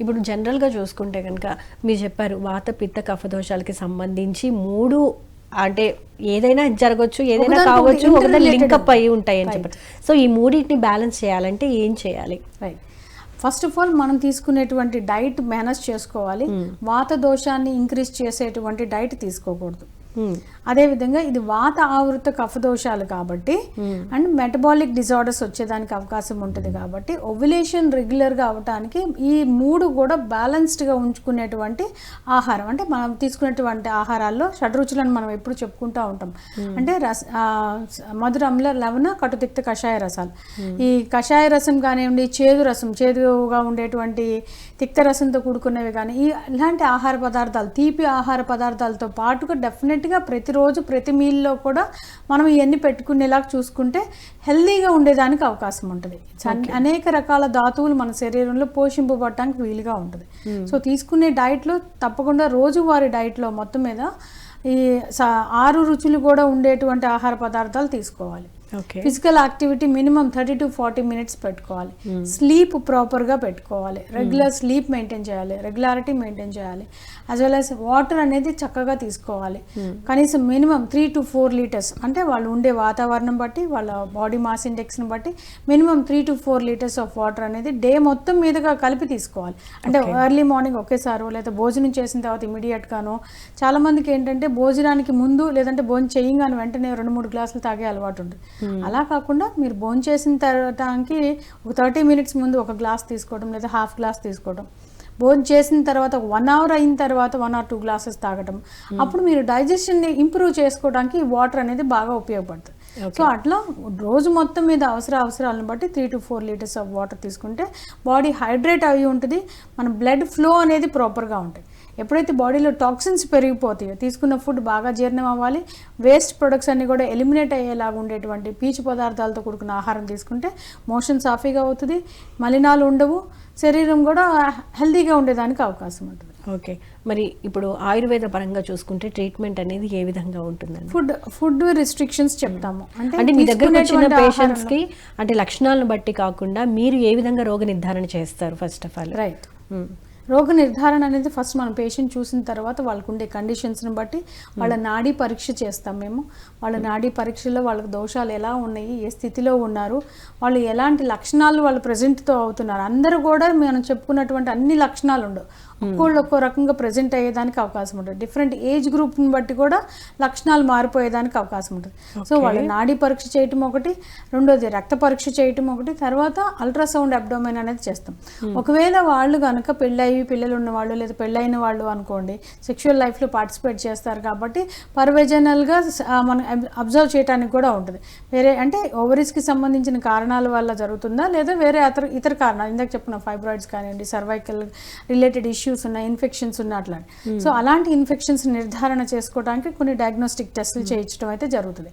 ఇప్పుడు జనరల్గా చూసుకుంటే కనుక మీరు చెప్పారు వాత పిత్త కఫ దోషాలకి సంబంధించి మూడు అంటే ఏదైనా జరగచ్చు ఏదైనా కావచ్చు ఒకదాని లింకప్ అయి ఉంటాయి అని. చెప్పారు. సో ఈ మూడింటిని బ్యాలెన్స్ చేయాలంటే ఏం చేయాలి? రైట్ ఫస్ట్ ఆఫ్ ఆల్ మనం తీసుకునేటువంటి డైట్ మేనేజ్ చేసుకోవాలి. వాత దోషాన్ని ఇంక్రీజ్ చేసేటువంటి డైట్ తీసుకోకూడదు. Hmm. అదేవిధంగా ఇది వాత ఆవృత కఫ దోషాలు కాబట్టి అండ్ మెటబాలిక్ డిజార్డర్స్ వచ్చేదానికి అవకాశం ఉంటుంది కాబట్టి ఓవ్యులేషన్ రెగ్యులర్గా అవటానికి ఈ మూడు కూడా బ్యాలెన్స్డ్గా ఉంచుకునేటువంటి ఆహారం. అంటే మనం తీసుకునేటువంటి ఆహారాల్లో షడ్రుచులను మనం ఎప్పుడు చెప్పుకుంటూ ఉంటాం. అంటే రస మధురంలో లవణ కటుతిక్త కషాయ రసాలు. ఈ కషాయ రసం కానివ్వండి చేదు రసం చేదుగా ఉండేటువంటి తిక్త రసంతో కూడుకున్నవి కానీ ఇలాంటి ఆహార పదార్థాలు తీపి ఆహార పదార్థాలతో పాటుగా డెఫినెట్గా ప్రతిరోజు ప్రతి మీల్లో కూడా మనం ఇవన్నీ పెట్టుకునేలాగా చూసుకుంటే హెల్దీగా ఉండేదానికి అవకాశం ఉంటుంది. అన్- అనేక రకాల ధాతువులు మన శరీరంలో పోషింపబడటానికి వీలుగా ఉంటుంది. సో తీసుకునే డైట్లో తప్పకుండా రోజువారీ డైట్లో మొత్తం మీద ఈ ఆరు రుచులు కూడా ఉండేటువంటి ఆహార పదార్థాలు తీసుకోవాలి. Physical activity minimum thirty to forty minutes పెట్టుకోవాలి. స్లీప్ ప్రాపర్గా పెట్టుకోవాలి. రెగ్యులర్ స్లీప్ మెయింటైన్ చేయాలి. రెగ్యులారిటీ మెయింటైన్ చేయాలి. యాజ్ వెల్ యాజ్ వాటర్ అనేది చక్కగా తీసుకోవాలి. కనీసం minimum three to four litres అంటే వాళ్ళు ఉండే వాతావరణం బట్టి వాళ్ళ బాడీ మాస్ ఇండెక్స్ని బట్టి minimum three to four litres of water అనేది డే మొత్తం మీదుగా కలిపి తీసుకోవాలి. అంటే ఎర్లీ మార్నింగ్ ఒకేసారి లేదా భోజనం చేసిన తర్వాత ఇమీడియట్ గాను చాలా మందికి ఏంటంటే భోజనానికి ముందు లేదంటే భోజనం చేయగానే వెంటనే రెండు మూడు గ్లాసులు తాగే అలవాటు ఉంటుంది. అలా కాకుండా మీరు భోజనం చేసిన తర్వాతకి ఒక థర్టీ మినిట్స్ ముందు ఒక గ్లాస్ తీసుకోవడం లేదా హాఫ్ గ్లాస్ తీసుకోవడం. భోజనం చేసిన తర్వాత వన్ అవర్ అయిన తర్వాత వన్ ఆర్ టూ గ్లాసెస్ తాగడం అప్పుడు మీరు డైజెషన్ని ఇంప్రూవ్ చేసుకోవడానికి వాటర్ అనేది బాగా ఉపయోగపడుతుంది. సో అట్లా రోజు మొత్తం మీద అవసర అవసరాలను బట్టి three to four litres of water తీసుకుంటే బాడీ హైడ్రేట్ అయి ఉంటుంది. మన బ్లడ్ ఫ్లో అనేది ప్రాపర్గా ఉంటుంది. ఎప్పుడైతే బాడీలో టాక్సిన్స్ పెరిగిపోతాయో తీసుకున్న ఫుడ్ బాగా జీర్ణం అవ్వాలి వేస్ట్ ప్రొడక్ట్స్ అన్ని కూడా ఎలిమినేట్ అయ్యేలాగా ఉండేటువంటి పీచు పదార్థాలతో కూడుకున్న ఆహారం తీసుకుంటే మోషన్ సాఫీగా అవుతుంది మలినాలు ఉండవు శరీరం కూడా హెల్తీగా ఉండేదానికి అవకాశం ఉంటుంది. ఓకే. మరి ఇప్పుడు ఆయుర్వేద పరంగా చూసుకుంటే ట్రీట్మెంట్ అనేది ఏ విధంగా ఉంటుందండి? ఫుడ్ ఫుడ్ రిస్ట్రిక్షన్స్ చెప్తాము. అంటే మీ దగ్గరకు వచ్చిన తీసుకునేటువంటి పేషెంట్స్కి అంటే లక్షణాలను బట్టి కాకుండా మీరు ఏ విధంగా రోగ నిర్ధారణ చేస్తారు ఫస్ట్ ఆఫ్ ఆల్ రైట్ రోగ నిర్ధారణ అనేది ఫస్ట్ మనం పేషెంట్ చూసిన తర్వాత వాళ్ళకు ఉండే కండిషన్స్ని బట్టి వాళ్ళ నాడీ పరీక్ష చేస్తాం మేము. వాళ్ళ నాడీ పరీక్షలో వాళ్ళకి దోషాలు ఎలా ఉన్నాయి ఏ స్థితిలో ఉన్నారు వాళ్ళు ఎలాంటి లక్షణాలు వాళ్ళు ప్రజెంట్తో అవుతున్నారు. అందరూ కూడా మనం చెప్పుకున్నటువంటి అన్ని లక్షణాలు ఉండవు ఒక్కోళ్ళు ఒక్కో రకంగా ప్రజెంట్ అయ్యేదానికి అవకాశం ఉంటుంది. డిఫరెంట్ ఏజ్ గ్రూప్ని బట్టి కూడా లక్షణాలు మారిపోయేదానికి అవకాశం ఉంటుంది. సో వాళ్ళ నాడీ పరీక్ష చేయటం ఒకటి రెండోది రక్త పరీక్ష చేయటం ఒకటి తర్వాత అల్ట్రాసౌండ్ అబ్డోమైన్ అనేది చేస్తాం. ఒకవేళ వాళ్ళు కనుక పెళ్ళయి పిల్లలు ఉన్న వాళ్ళు లేదా పెళ్ళైన వాళ్ళు అనుకోండి సెక్షువల్ లైఫ్లో పార్టిసిపేట్ చేస్తారు కాబట్టి పర్వెజనల్గా మనం అబ్జర్వ్ చేయడానికి కూడా ఉంటుంది. వేరే అంటే ఓవరీస్కి సంబంధించిన కారణాల వల్ల జరుగుతుందా? లేదా వేరే ఇతర ఇతర కారణాలు ఇందాక చెప్పిన ఫైబ్రాయిడ్స్ కానివ్వండి సర్వైకల్ రిలేటెడ్ ఇష్యూస్ ఉన్నాయి ఇన్ఫెక్షన్స్ ఉన్న అట్లాంటి సో అలాంటి ఇన్ఫెక్షన్స్ నిర్ధారణ చేసుకోవడానికి కొన్ని డయాగ్నోస్టిక్ టెస్టులు చేయించడం అయితే జరుగుతుంది.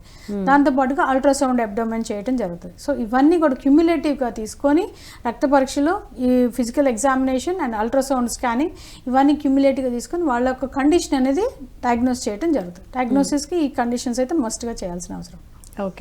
దాంతోపాటుగా అల్ట్రాసౌండ్ అబ్డోమెన్ చేయడం జరుగుతుంది. సో ఇవన్నీ కూడా క్యుములేటివ్గా తీసుకొని రక్త పరీక్షలో ఈ physical examination and ultrasound scanning ఇవన్నీ క్యుములేటివ్గా తీసుకొని వాళ్ళ యొక్క కండిషన్ అనేది డయాగ్నోస్ చేయడం జరుగుతుంది. డయాగ్నోసిస్కి ఈ కండిషన్స్ అయితే మస్ట్గా చేయాల్సిన అవసరం. ఓకే